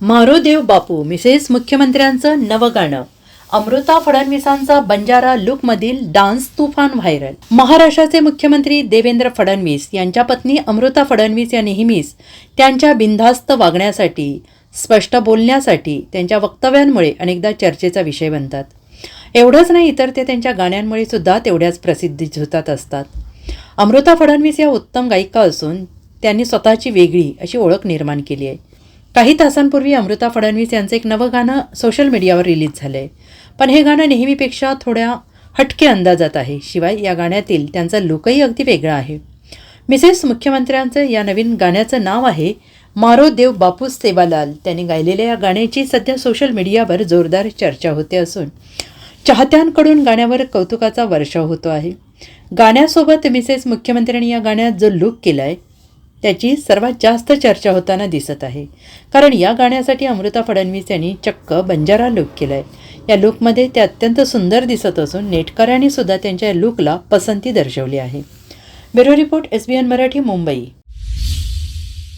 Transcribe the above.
मारोदेव बापू Mrs मुख्यमंत्र्यांचं नवं गाणं. अमृता फडणवीसांचा बंजारा लुकमधील डान्स तुफान व्हायरल. महाराष्ट्राचे मुख्यमंत्री देवेंद्र फडणवीस यांच्या पत्नी अमृता फडणवीस या नेहमीच त्यांच्या बिनधास्त वागण्यासाठी स्पष्ट बोलण्यासाठी त्यांच्या वक्तव्यांमुळे अनेकदा चर्चेचा विषय बनतात. एवढंच नाही तर ते त्यांच्या गाण्यांमुळे सुद्धा तेवढ्याच प्रसिद्धी झुतात असतात. अमृता फडणवीस या उत्तम गायिका असून त्यांनी स्वतःची वेगळी अशी ओळख निर्माण केली आहे. काही तासांपूर्वी अमृता फडणवीस यांचं एक नवं गाणं सोशल मीडियावर रिलीज झालं आहे पण हे गाणं नेहमीपेक्षा थोड्या हटके अंदाजात आहे. शिवाय या गाण्यातील त्यांचा लुकही अगदी वेगळा आहे. मिसेस मुख्यमंत्र्यांचं या नवीन गाण्याचं नाव आहे मारो देव बापू सेवालाल. त्यांनी गायलेल्या या गाण्याची सध्या सोशल मीडियावर जोरदार चर्चा होते असून चाहत्यांकडून गाण्यावर कौतुकाचा वर्षाव होतो आहे. गाण्यासोबत मिसेस मुख्यमंत्र्यांनी या गाण्यात जो लुक केला आहे त्याची सर्वात जास्त चर्चा होताना दिसत आहे. कारण या गाण्यासाठी अमृता फडणवीस यांनी चक्क बंजारा लुक केला आहे या लुकमध्ये ते अत्यंत सुंदर दिसत असून नेटकऱ्यांनी सुद्धा त्यांच्या लुकला पसंती दर्शवली आहे. Bureau report S B N Marathi Mumbai.